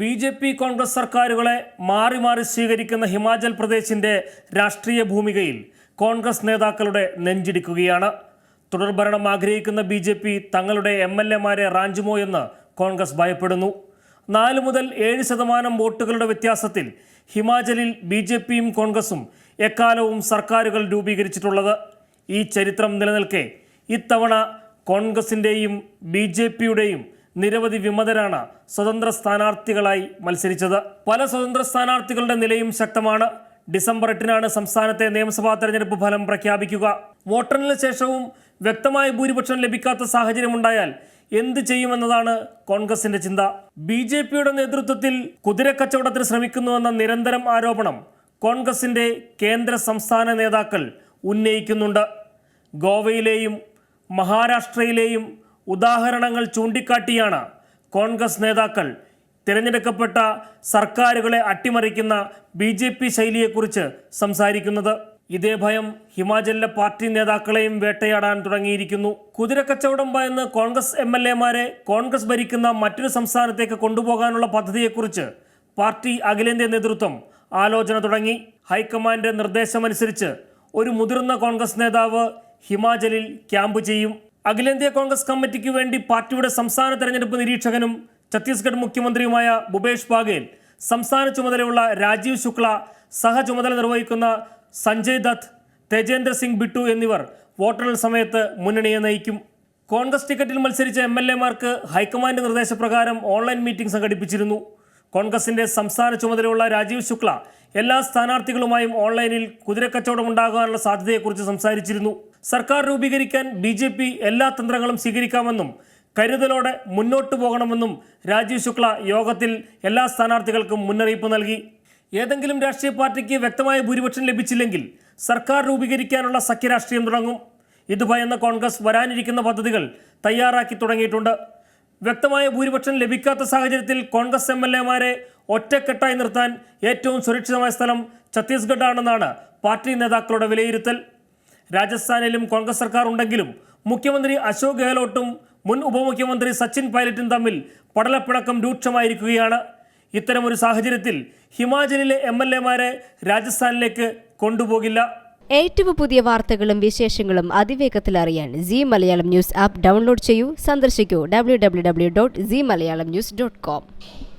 B J P Congress സർക്കാരുകളെ മാറി മാറി സ്വീകരിക്കുന്ന ഹിമാചൽ പ്രദേശിന്റെ രാഷ്ട്രീയ ഭൂമികയിൽ കോൺഗ്രസ് നേതാക്കളുടെ നെഞ്ചിടിക്കുകയാണ്. തുടർഭരണം ആഗ്രഹിക്കുന്ന ബി ജെ പി തങ്ങളുടെ എം എൽ എമാരെ റാഞ്ചുമോ എന്ന് കോൺഗ്രസ് ഭയപ്പെടുന്നു. നാല് മുതൽ ഏഴ് ശതമാനം വോട്ടുകളുടെ വ്യത്യാസത്തിൽ ഹിമാചലിൽ ബി ജെ പിയും കോൺഗ്രസും എക്കാലവും സർക്കാരുകൾ രൂപീകരിച്ചിട്ടുള്ളത്. ഈ ചരിത്രം നിലനിൽക്കെ ഇത്തവണ കോൺഗ്രസിന്റെയും ബി ജെ പിയുടെയും നിരവധി വിമതരാണ് സ്വതന്ത്ര സ്ഥാനാർത്ഥികളായി മത്സരിച്ചത്. പല സ്വതന്ത്ര സ്ഥാനാർത്ഥികളുടെ നിലയും ശക്തമാണ്. ഡിസംബർ എട്ടിനാണ് സംസ്ഥാനത്തെ നിയമസഭാ തെരഞ്ഞെടുപ്പ് ഫലം പ്രഖ്യാപിക്കുക. വോട്ടെണ്ണലിന് ശേഷവും വ്യക്തമായ ഭൂരിപക്ഷം ലഭിക്കാത്ത സാഹചര്യമുണ്ടായാൽ എന്ത് ചെയ്യുമെന്നതാണ് കോൺഗ്രസിന്റെ ചിന്ത. ബി ജെ പിയുടെ നേതൃത്വത്തിൽ കുതിരക്കച്ചവടത്തിന് ശ്രമിക്കുന്നുവെന്ന നിരന്തരം ആരോപണം കോൺഗ്രസിന്റെ കേന്ദ്ര സംസ്ഥാന നേതാക്കൾ ഉന്നയിക്കുന്നുണ്ട്. ഗോവയിലെയും മഹാരാഷ്ട്രയിലെയും ഉദാഹരണങ്ങൾ ചൂണ്ടിക്കാട്ടിയാണ് കോൺഗ്രസ് നേതാക്കൾ. തിരഞ്ഞെടുക്കപ്പെട്ട സർക്കാരുകളെ അട്ടിമറിക്കുന്ന ബി ജെ പി ശൈലിയെക്കുറിച്ച് സംസാരിക്കുന്നത്. ഇതേ ഭയം ഹിമാചലിലെ പാർട്ടി നേതാക്കളെയും വേട്ടയാടാൻ തുടങ്ങിയിരിക്കുന്നു. കുതിരക്കച്ചവടം ഭയന്ന് കോൺഗ്രസ് എം എൽ എമാരെ കോൺഗ്രസ് ഭരിക്കുന്ന മറ്റൊരു സംസ്ഥാനത്തേക്ക് കൊണ്ടുപോകാനുള്ള പദ്ധതിയെക്കുറിച്ച് പാർട്ടി അഖിലേന്ത്യാ നേതൃത്വം ആലോചന തുടങ്ങി. ഹൈക്കമാൻഡ് നിർദ്ദേശമനുസരിച്ച് ഒരു മുതിർന്ന കോൺഗ്രസ് നേതാവ് ഹിമാചലിൽ ക്യാമ്പ് ചെയ്യും. അഖിലേന്ത്യാ കോൺഗ്രസ് കമ്മിറ്റിക്ക് വേണ്ടി പാർട്ടിയുടെ സംസ്ഥാന തെരഞ്ഞെടുപ്പ് നിരീക്ഷകനും ഛത്തീസ്ഗഡ് മുഖ്യമന്ത്രിയുമായ ഭൂപേഷ് ബാഗേൽ സംസ്ഥാന ചുമതലയുള്ള രാജീവ് ശുക്ല സഹ ചുമതല നിർവഹിക്കുന്ന സഞ്ജയ് ദത്ത് തേജേന്ദ്ര സിംഗ് ബിട്ടു എന്നിവർ വോട്ടെണ്ണൽ സമയത്ത് മുന്നണിയെ നയിക്കും. കോൺഗ്രസ് ടിക്കറ്റിൽ മത്സരിച്ച എം എൽ എമാർക്ക് ഹൈക്കമാൻഡ് നിർദ്ദേശപ്രകാരം ഓൺലൈൻ മീറ്റിംഗ് സംഘടിപ്പിച്ചിരുന്നു. കോൺഗ്രസിന്റെ സംസ്ഥാന ചുമതലയുള്ള രാജീവ് ശുക്ല എല്ലാ സ്ഥാനാർത്ഥികളുമായും ഓൺലൈനിൽ കുതിരക്കച്ചവടം ഉണ്ടാകാനുള്ള സാധ്യതയെക്കുറിച്ച് സംസാരിച്ചിരുന്നു. സർക്കാർ രൂപീകരിക്കാൻ ബി ജെ പി എല്ലാ തന്ത്രങ്ങളും സ്വീകരിക്കാമെന്നും കരുതലോടെ മുന്നോട്ടു പോകണമെന്നും രാജീവ് ശുക്ല യോഗത്തിൽ എല്ലാ സ്ഥാനാർത്ഥികൾക്കും മുന്നറിയിപ്പ് നൽകി. ഏതെങ്കിലും രാഷ്ട്രീയ പാർട്ടിക്ക് വ്യക്തമായ ഭൂരിപക്ഷം ലഭിച്ചില്ലെങ്കിൽ സർക്കാർ രൂപീകരിക്കാനുള്ള സഖ്യരാഷ്ട്രീയം തുടങ്ങും. ഇത് ഭയന്ന കോൺഗ്രസ് വരാനിരിക്കുന്ന പദ്ധതികൾ തയ്യാറാക്കി തുടങ്ങിയിട്ടുണ്ട്. വ്യക്തമായ ഭൂരിപക്ഷം ലഭിക്കാത്ത സാഹചര്യത്തിൽ കോൺഗ്രസ് എം എൽ എമാരെ ഒറ്റക്കെട്ടായി നിർത്താൻ ഏറ്റവും സുരക്ഷിതമായ സ്ഥലം ഛത്തീസ്ഗഡ് ആണെന്നാണ് പാർട്ടി നേതാക്കളുടെ വിലയിരുത്തൽ. രാജസ്ഥാനിലും കോൺഗ്രസ് സർക്കാർ ഉണ്ടെങ്കിലും മുഖ്യമന്ത്രി അശോക് ഗെഹ്ലോട്ടും മുൻ ഉപമുഖ്യമന്ത്രി സച്ചിൻ പൈലറ്റും തമ്മിൽ പടലപ്പിണക്കം രൂക്ഷമായിരിക്കുകയാണ്. ഇത്തരമൊരു സാഹചര്യത്തിൽ ഹിമാചലിലെ എം എൽ എമാരെ രാജസ്ഥാനിലേക്ക് കൊണ്ടുപോകില്ല. ഏറ്റവും പുതിയ വാർത്തകളും വിശേഷങ്ങളും അതിവേഗത്തിൽ അറിയാൻ C Malayalam news app download ചെയ്യൂ സന്ദർശിക്കൂ W W W dot C Malayalam news dot com